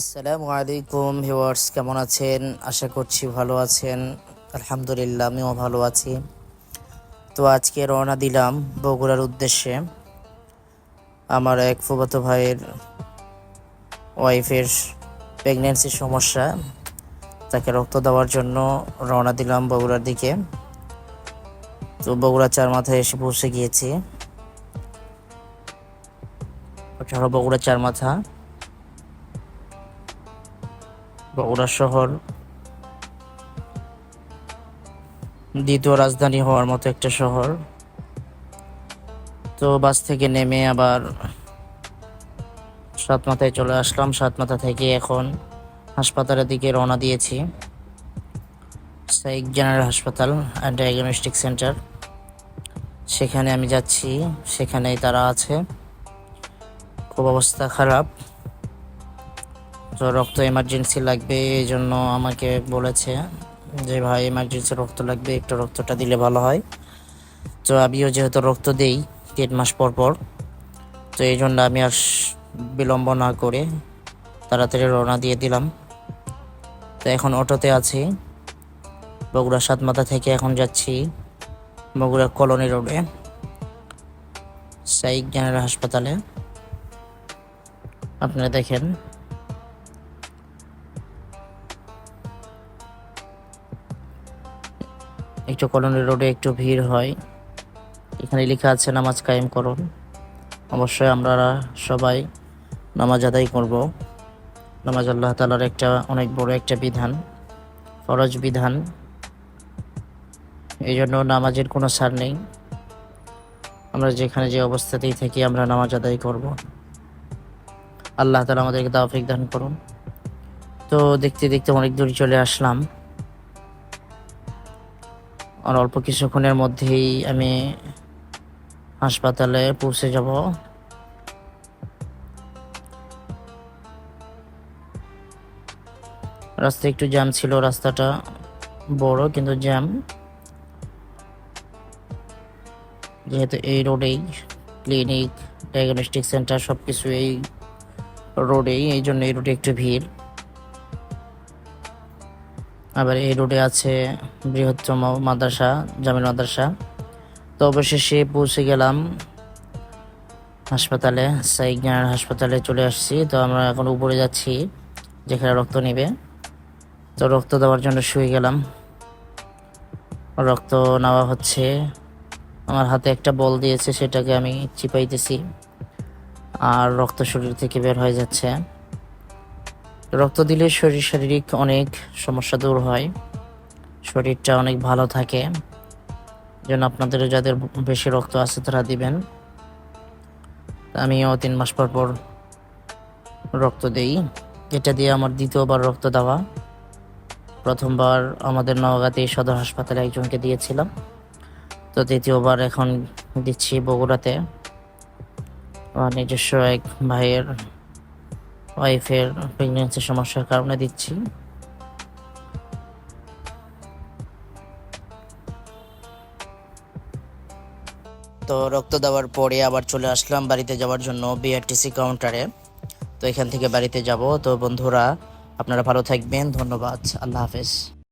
আসসালামু আলাইকুম ভিউয়ার্স, কেমন আছেন? আশা করছি ভালো আছেন। আলহামদুলিল্লাহ, আমিও ভালো আছি। তো আজকে রওনা দিলাম বগুড়ার উদ্দেশ্যে। আমার এক ফুফাতো ভাইয়ের ওয়াইফের প্রেগনেন্সির সমস্যা। তাকে রক্ত দেওয়ার জন্য রওনা দিলাম বগুড়ার দিকে। তো বগুড়া চার মাথায় এসে পৌঁছে গিয়েছি। বগুড়া চার মাথা। বগুড়া শহর দ্বিতীয় রাজধানী হওয়ার মতো একটা শহর। তো বাস থেকে নেমে আবার সাত মাথায় চলে আসলাম। সাত মাথা থেকে এখন হাসপাতালের দিকে রওনা দিয়েছি। সাইক জেনারেল হাসপাতাল অ্যান্ড ডায়াগনস্টিক সেন্টার সেখানে আমি যাচ্ছি, সেখানেই তারা আছে। খুব অবস্থা খারাপ। তো রক্ত এমার্জেন্সি লাগবে এই জন্য আমাকে বলেছে যে, ভাই এমার্জেন্সি রক্ত লাগবে, একটু রক্তটা দিলে ভালো হয়। তো আমিও যেহেতু রক্ত দেই তিন মাস পর পর, তো এই জন্য আমি আর বিলম্ব না করে তাড়াতাড়ি রওনা দিয়ে দিলাম। তো এখন অটোতে আছি, বগুড়া সাতমাথা থেকে এখন যাচ্ছি বগুড়া কলোনি রোডে, সাইক জেনারেল হাসপাতালে। আপনারা দেখেন। একটু কলোনি রোডে একটু ভিড় হয়। এখানে লেখা আছে, নামাজ কায়েম করুন অবশ্যই আমরা সবাই নামাজ আদায় করব। নামাজ আল্লাহ তালার একটা অনেক বড় একটা বিধান, ফরজ বিধান। এই জন্য নামাজের কোনো সার নেই। আমরা যেখানে যে অবস্থাতেই থাকি, আমরা নামাজ আদায় করব। আল্লাহ তালা আমাদেরকে তাওফিক দান করুন। তো দেখতে দেখতে অনেক দূর চলে আসলাম। আর অল্প কিছুক্ষণের মধ্যেই আমি হাসপাতালে পৌঁছে যাব। রাস্তায় একটু জ্যাম ছিল, রাস্তাটা বড় কিন্তু জ্যাম। যেহেতু এই রোডেই, ক্লিনিক ডায়াগনস্টিক সেন্টার সব কিছু এই রোডেই, এই জন্য এই রোডে একটু ভিড়। আবার এই রোডে আছে বৃহত্তম মাদ্রাসা, জামিল মাদ্রাসা। তো অবশেষে পৌঁছে গেলাম হাসপাতালে, সাইক জেনারেল হাসপাতালে চলে আসছি। তো আমরা এখন উপরে যাচ্ছি, যেখানে রক্ত নেবে। তো রক্ত দেওয়ার জন্য শুয়ে গেলাম। রক্ত নেওয়া হচ্ছে। আমার হাতে একটা বল দিয়েছে, সেটাকে আমি চিপাইতেছি। আর রক্ত শরীর থেকে বের হয়ে যাচ্ছে। রক্ত দিলে শরীর শারীরিক অনেক সমস্যা দূর হয়। শরীরটা অনেক ভালো থাকে। যেন আপনাদের যাদের বেশি রক্ত আছে তারা দিবেন। আমিও তিন মাস পর পর রক্ত দেই। এটা দিয়ে আমার দ্বিতীয়বার রক্ত দেওয়া। প্রথমবার আমাদের নওগাঁতে সদর হাসপাতালে একজনকে দিয়েছিলাম। তো দ্বিতীয়বার এখন দিচ্ছি বগুড়াতে। আমার নিজস্ব এক ভাইয়ের ওয়াইফের প্রেগনেন্সি সমস্যার কারণে দিচ্ছি। তো রক্ত দেওয়ার পরে আবার চলে আসলাম বাড়িতে যাওয়ার জন্য বিআরটিসি কাউন্টারে তো এখান থেকে বাড়িতে যাব। তো বন্ধুরা, আপনারা ভালো থাকবেন। ধন্যবাদ। আল্লাহ হাফেজ।